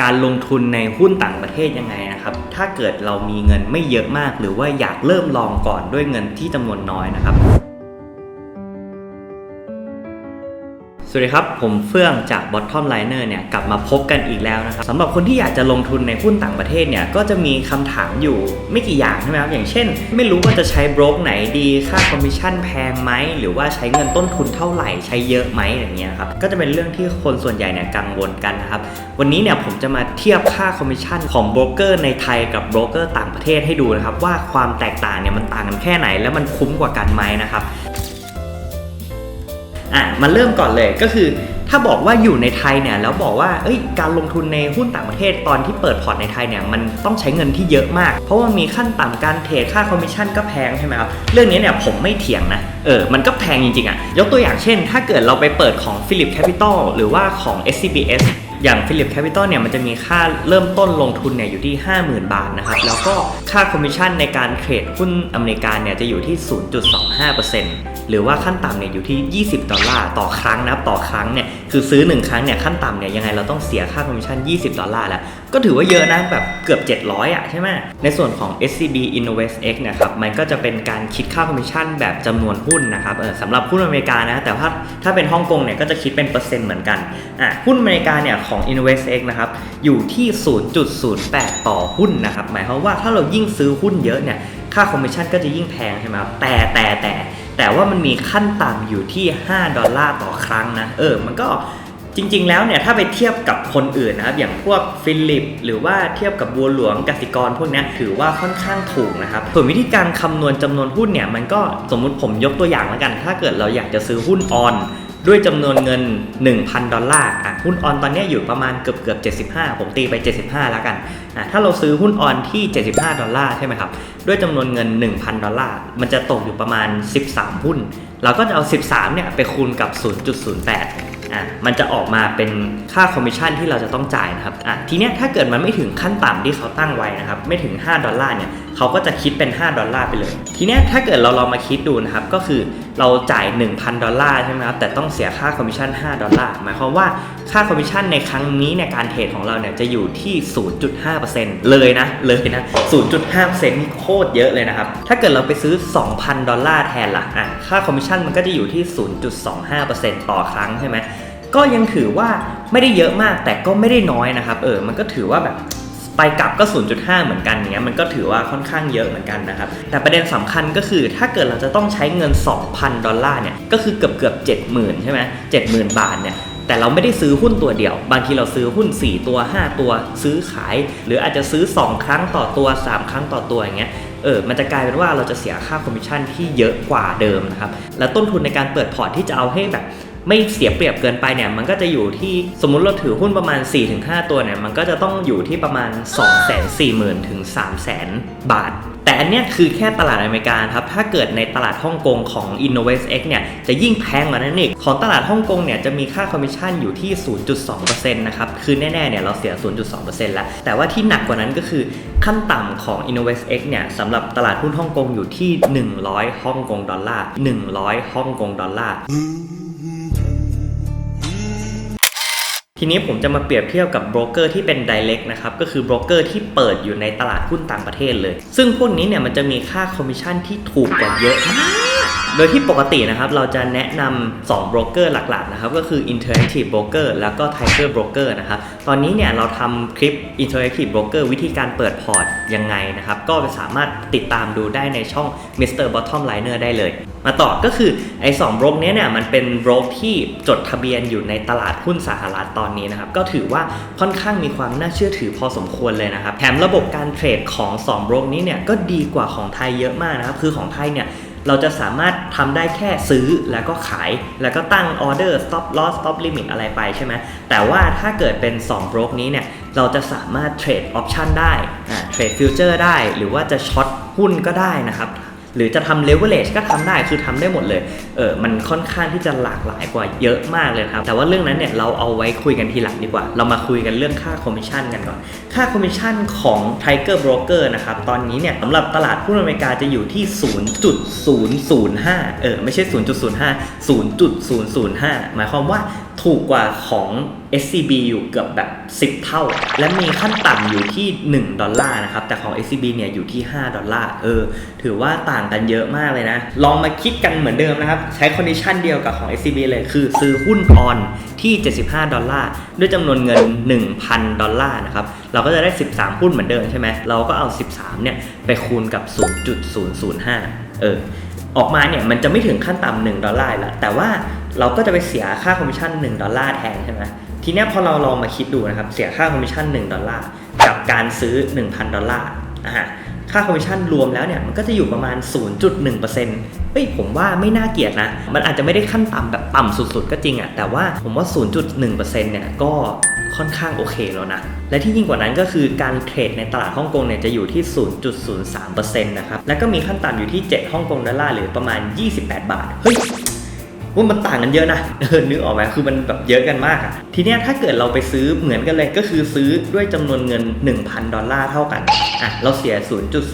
การลงทุนในหุ้นต่างประเทศยังไงนะครับ ถ้าเกิดเรามีเงินไม่เยอะมาก หรือว่าอยากเริ่มลองก่อนด้วยเงินที่จำนวนน้อยนะครับ สวัสดีครับ ผมเฟื่องจาก Bottom Liner เนี่ยกลับมาพบกันอีกแล้วนะครับสำหรับคนที่อยากจะลงทุนในหุ้นต่างประเทศเนี่ยก็จะมีคำถามอยู่ไม่กี่อย่างใช่ไหมครับอย่างเช่น ไม่รู้ว่าจะใช้โบรกไหนดี ค่าคอมมิชชั่นแพงไหม หรือว่าใช้เงินต้นทุนเท่าไหร่ใช้เยอะไหมอย่างเงี้ยครับก็จะเป็นเรื่องที่คนส่วนใหญ่เนี่ยกังวลกันนะครับวันนี้เนี่ยผมจะมาเทียบค่าคอมมิชชั่นของโบรกเกอร์ในไทยกับโบรกเกอร์ต่างประเทศให้ดูนะครับว่าความแตกต่างเนี่ยมันต่างกันแค่ไหน แล้วมันคุ้มกว่ากันไหมนะครับ อะมาเริ่มก่อนเลยก็คือ ถ้าบอกว่าอยู่ในไทยเนี่ยแล้วบอกว่าเอ้ยการลงทุนในหุ้นต่างประเทศตอนที่เปิดพอร์ตในไทยเนี่ยมันต้องใช้เงินที่เยอะมาก เพราะว่ามีขั้นต่ำการเทรดค่าคอมมิชชั่นก็แพงใช่ไหมครับเรื่องนี้เนี่ยผมไม่เถียงนะเออมันก็แพงจริงๆอะ่ะยกตัวอย่างเช่น ถ้าเกิดเราไปเปิดของ Philip Capital หรือว่าของ SCBS อย่างฟิลิปแคปิตอลเนี่ยมันจะมีค่าเริ่มต้นลงทุนเนี่ยอยู่ที่ 50,000 บาทนะครับ แล้วก็ค่าคอมมิชชั่นในการเทรดหุ้นอเมริกาเนี่ยจะอยู่ที่ 0.25%หรือว่าขั้นต่ำเนี่ยอยู่ที่ 20 ดอลลาร์ต่อครั้งนับต่อครั้งเนี่ยคือซื้อ 1 ครั้งเนี่ยขั้นต่ำเนี่ยยังไงเราต้องเสียค่าคอมมิชชั่น 20 ดอลลาร์แล้ว ก็ถือว่าเยอะนะแบบเกือบ 700 อะใช่ไหมในส่วนของ SCB Invest X นะครับมันก็จะเป็นการคิดค่าคอมมิชชั่นแบบจำนวนหุ้นนะครับเออสำหรับหุ้นอเมริกานะ แต่ว่าถ้าเป็นฮ่องกงเนี่ยก็จะคิดเป็นเปอร์เซ็นต์เหมือนกันอะหุ้นอเมริกาเนี่ยของ Invest X นะครับอยู่ที่ 0.08 ต่อหุ้นนะครับหมายความว่าถ้าเรายิ่งซื้อหุ้นเยอะเนี่ยค่าคอมมิชชั่นก็จะยิ่งแพงใช่ไหมครับแต่แต่แต่แต่ว่ามันมีขั้นต่ำอยู่ที่ 5 ดอลลาร์ต่อครั้งนะเออมันก็ จริง ๆ แล้วเนี่ยถ้าไปเทียบกับคนอื่นนะครับอย่างพวกฟิลิป หรือว่าเทียบกับบัวหลวงกสิกรพวกนี้ถือว่าค่อนข้างถูกนะครับส่วนวิธีการคำนวณจำนวนหุ้นเนี่ยมันก็สมมุติผมยกตัวอย่างแล้วกัน ถ้าเกิดเราอยากจะซื้อหุ้นออนด้วยจำนวนเงิน 1,000 ดอลลาร์อะหุ้นออนตอนนี้อยู่ประมาณเกือบเกือบ75 ผมตีไป 75 แล้วกันอะถ้าเราซื้อหุ้นออนที่ 75 ดอลลาร์ใช่ไหมครับ ด้วยจำนวนเงิน 1,000 ดอลลาร์ มันจะตกอยู่ประมาณ 13 หุ้น เราก็จะเอา 13 เนี่ยไปคูณกับ 0.08 อะมันจะออกมาเป็นค่าคอมมิชชั่นที่เราจะต้องจ่ายนะครับอะทีเนี้ยถ้าเกิดมันไม่ถึงขั้นต่ำที่เขาตั้งไว้นะครับไม่ถึง 5 ดอลลาร์เนี่ยเขาก็จะคิดเป็น 5 ดอลลาร์ไปเลย ทีเนี้ยถ้าเกิดเราลองมาคิดดูนะครับก็คือเราจ่าย 1,000 ดอลลาร์ใช่ไหมครับแต่ต้องเสียค่าคอมมิชชั่น 5 ดอลลาร์หมายความว่าค่าคอมมิชชั่นในครั้งนี้ในการเทรดของเราเนี่ยจะอยู่ที่ 0.5%เลยนะเลยนะ 0.5%นี่โคตรเยอะเลยนะครับถ้าเกิดเราไปซื้อ 2,000 ดอลลาร์แทนล่ะอะค่าคอมมิชชั่นมันก็จะอยู่ที่ 0.25%ต่อครั้งใช่ไหม ก็ยังถือว่าไม่ได้เยอะมากแต่ก็ไม่ได้น้อยนะครับ เออ มันก็ถือว่าแบบไปกลับก็ 0.5 เหมือนกันเนี้ยมันก็ถือว่าค่อนข้างเยอะเหมือนกันนะครับ แต่ประเด็นสำคัญก็คือถ้าเกิดเราจะต้องใช้เงิน 2,000 ดอลลาร์เนี่ย ก็คือเกือบเกือบ70,000 ใช่ไหม70,000 บาทเนี่ยแต่เราไม่ได้ซื้อหุ้นตัวเดียว บางทีเราซื้อหุ้น 4 ตัว 5 ตัวซื้อขาย หรืออาจจะซื้อ 2 ครั้งต่อตัว 3 ครั้งต่อตัวอย่างเงี้ยเออ มันจะกลายเป็นว่าเราจะเสียค่าคอมมิชชั่นที่เยอะกว่าเดิมนะครับ และต้นทุนในการเปิดพอร์ตที่จะเอาให้แบบ ไม่เสียเปรียบเกินไปเนี่ยมันก็จะอยู่ที่สมมุติเราถือหุ้นประมาณ 4-5 ตัวเนี่ยมันก็จะต้องอยู่ที่ประมาณ 240,000ถึง300,000 บาท แต่อันเนี้ยคือแค่ตลาดอเมริกาครับ ถ้าเกิดในตลาดฮ่องกงของ Innovate X เนี่ยจะยิ่งแพงกว่านั้นอีกของตลาดฮ่องกงเนี่ยจะมีค่าคอมมิชชั่นอยู่ที่ 0.2%นะครับคือแน่ๆเนี่ยเราเสีย 0.2%แล้ว แต่ว่าที่หนักกว่านั้นก็คือขั้นต่ำของ Innovate X เนี่ยสำหรับตลาดหุ้นฮ่องกงอยู่ที่ 100 ฮ่องกงดอลลาร์ 100 ฮ่องกงดอลลาร์ ทีนี้ผมจะมาเปรียบเทียบกับโบรกเกอร์ที่เป็น direct นะครับ ก็คือโบรกเกอร์ที่เปิดอยู่ในตลาดหุ้นต่างประเทศเลย ซึ่งพวกนี้เนี่ยมันจะมีค่าคอมมิชชั่นที่ถูกกว่าเยอะมาก โดยที่ปกตินะครับเราจะแนะนำ2โบรกเกอร์หลักๆนะครับก็คือ Interactive Broker แล้วก็ Tiger Broker นะครับตอนนี้เนี่ยเราทำคลิป Interactive Broker วิธีการเปิดพอร์ตยังไงนะครับก็สามารถติดตามดูได้ในช่อง Mr. Bottom Liner ได้เลย มาต่อก็คือไอ้สองโบรกเนี้ยเนี่ยมันเป็นโบรกที่จดทะเบียนอยู่ในตลาดหุ้นสหรัฐตอนนี้นะครับก็ถือว่าค่อนข้างมีความน่าเชื่อถือพอสมควรเลยนะครับแถมระบบการเทรดของ2โบรกนี้เนี่ยก็ดีกว่าของไทยเยอะมากนะครับคือของไทยเนี่ย เราจะสามารถทำได้แค่ซื้อแล้วก็ขาย แล้วก็ตั้งออเดอร์ stop loss stop limit อะไรไปใช่ไหมแต่ว่าถ้าเกิดเป็น2โบรกนี้เนี่ยเราจะสามารถเทรดออปชันได้เทรดฟิวเจอร์ได้ หรือว่าจะช็อตหุ้นก็ได้นะครับ หรือจะทำ leverage ก็ทำได้คือทำได้หมดเลยเออมันค่อนข้างที่จะหลากหลายกว่าเยอะมากเลยครับ แต่ว่าเรื่องนั้นเนี่ยเราเอาไว้คุยกันทีหลังดีกว่า เรามาคุยกันเรื่องค่าคอมมิชชั่นกันก่อน ค่าคอมมิชชั่นของ Tiger Broker นะครับ ตอนนี้เนี่ยสำหรับตลาดหุ้นอเมริกาจะอยู่ที่ 0.005 เออไม่ใช่ 0.05 0.005 หมายความว่า ถูกกกว่าของ SCB อยู่เกือบแบบ 10 เท่า และมีขั้นต่ำอยู่ที่ 1 ดอลลาร์นะครับ แต่ของ SCB เนี่ยอยู่ที่ 5 ดอลลาร์ เออ ถือว่าต่างกันเยอะมากเลยนะ ลองมาคิดกันเหมือนเดิมนะครับ ใช้คอนดิชันเดียวกับของ SCB เลย คือซื้อหุ้นออนที่ 75 ดอลลาร์ ด้วยจำนวนเงิน 1,000 ดอลลาร์นะครับ เราก็จะได้ 13 หุ้นเหมือนเดิมใช่ไหม เราก็เอา 13 เนี่ยไปคูณกับ 0.005 เออ ออกมาเนี่ยมันจะไม่ถึงขั้นต่ำ1ดอลลาร์ละแต่ว่า เราก็จะไปเสียค่าคอมมิชชั่น1ดอลลาร์แทนใช่ไหมทีนี้พอเราลองมาคิดดูนะครับ เสียค่าคอมมิชชั่น1ดอลลาร์กับการซื้อ 1,000 ดอลลาร์อ่าค่าคอมมิชชั่นรวมแล้วเนี่ยมันก็จะอยู่ประมาณ 0.1%เฮ้ยผมว่าไม่น่าเกลียดนะ มันอาจจะไม่ได้ขั้นต่ำแบบต่ำสุดๆ ก็จริงอะแต่ว่าผมว่า 0.1%เนี่ยก็ค่อนข้างโอเคแล้วนะ และที่ยิ่งกว่านั้นก็คือการเทรดในตลาดฮ่องกงเนี่ยจะอยู่ที่ 0.03%นะครับ แล้วก็มีขั้นต่ำอยู่ที่ 7 ฮ่องกงดอลลาร์หรือประมาณ 28 บาท เฮ้ย ว่ามันต่างกันเยอะนะเออนึกออกไหมคือมันแบบเยอะกันมากอะทีเนี้ยถ้าเกิดเราไปซื้อเหมือนกันเลยก็คือซื้อด้วยจำนวนเงิน 1,000 ดอลลาร์เท่ากันอะเราเสีย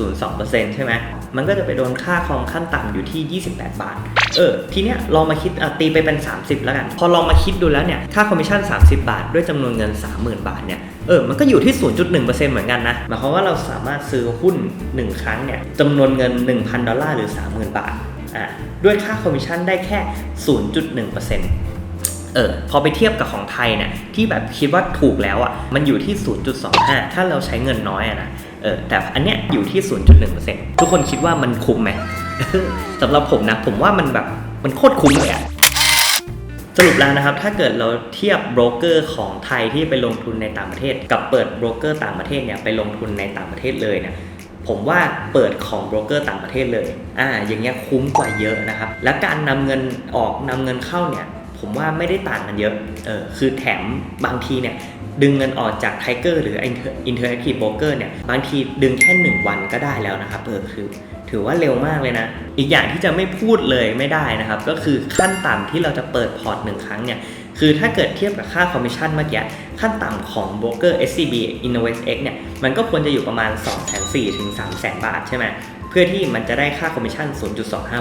0.02%ใช่ไหมมันก็จะไปโดนค่าคอมขั้นต่ำอยู่ที่ 28 บาท เออ ทีเนี้ยลองมาคิดอะตีไปเป็น 30 แล้วกัน พอลองมาคิดดูแล้วเนี่ย ค่าคอมมิชชั่น 30 บาท ด้วยจำนวนเงิน 30,000 บาทเนี่ย เออ มันก็อยู่ที่ 0.1%เหมือนกันนะ หมายความว่าเราสามารถซื้อหุ้น 1 ครั้งเนี่ยจำนวนเงิน 1,000 ดอลลาร์หรือ 30,000 บาท ด้วยค่าคอมมิชชั่นได้แค่ 0.1%เออพอไปเทียบกับของไทยเนี่ยที่แบบคิดว่าถูกแล้วอะมันอยู่ที่ 0.25 ถ้าเราใช้เงินน้อยอะนะเออแต่อันเนี้ยอยู่ที่ 0.1%ทุกคนคิดว่ามันคุ้มไหมสำหรับผมนะ ผมว่ามันแบบมันโคตรคุ้มเลยอะสรุปแล้วนะครับ ถ้าเกิดเราเทียบโบรกเกอร์ของไทยที่ไปลงทุนในต่างประเทศ กับเปิดโบรกเกอร์ต่างประเทศเนี่ยไปลงทุนในต่างประเทศเลยเนี่ย ผมว่าเปิดของโบรกเกอร์ต่างประเทศเลย อ่า อย่างเงี้ยคุ้มกว่าเยอะนะครับ และการนำเงินออกนำเงินเข้าเนี่ย ผมว่าไม่ได้ต่างกันเยอะ เออ คือแถมบางทีเนี่ยดึงเงินออกจากไทเกอร์หรือ Interactive Broker เนี่ย บางทีดึงแค่ 1 วันก็ได้แล้วนะครับ เออ คือถือว่าเร็วมากเลยนะ อีกอย่างที่จะไม่พูดเลยไม่ได้นะครับ ก็คือขั้นต่ำที่เราจะเปิดพอร์ตหนึ่งครั้งเนี่ย คือถ้าเกิดเทียบกับค่าคอมมิชชั่นเมื่อกี้ ขั้นต่ำของโบรกเกอร์ SCB InnovestX เนี่ย มันก็ควรจะอยู่ประมาณ 2 4 0 0 0ถึง3 0 0 0 0 บาทใช่ไหมเพื่อที่มันจะได้ค่าคอมมิชชั่น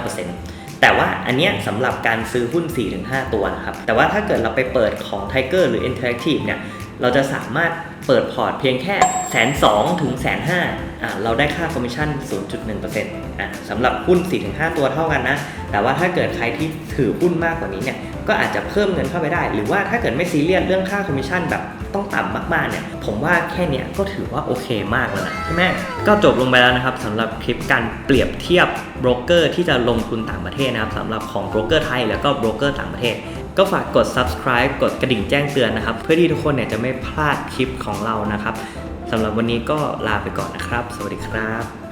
0.25%แต่ว่าอันเนี้ยสำหรับการซื้อหุ้น 4-5 ตัวนะครับ แต่ว่าถ้าเกิดเราไปเปิดของ Tiger หรือ Interactive เนี่ย เราจะสามารถเปิดพอร์ตเพียงแค่แสนสองถึงแสนห้าอ่าเราได้ค่าคอมมิชชั่น 0.1%อะสำหรับหุ้น 4-5 ตัวเท่ากันนะ แต่ว่าถ้าเกิดใครที่ถือหุ้นมากกว่านี้เนี่ย ก็อาจจะเพิ่มเงินเข้าไปได้ หรือว่าถ้าเกิดไม่ซีเรียสเรื่องค่าคอมมิชชั่นแบบต้องต่ำมากๆเนี่ย ผมว่าแค่เนี้ยก็ถือว่าโอเคมากแล้วนะใช่ไหมก็จบลงไปแล้วนะครับสำหรับคลิปการเปรียบเทียบโบรกเกอร์ที่จะลงทุนต่างประเทศนะครับสำหรับของโบรกเกอร์ไทยแล้วก็โบรกเกอร์ต่างประเทศก็ฝากกด subscribe กดกระดิ่งแจ้งเตือนนะครับ เพื่อที่ทุกคนเนี่ยจะไม่พลาดคลิปของเรานะครับสำหรับวันนี้ก็ลาไปก่อนนะครับ สวัสดีครับ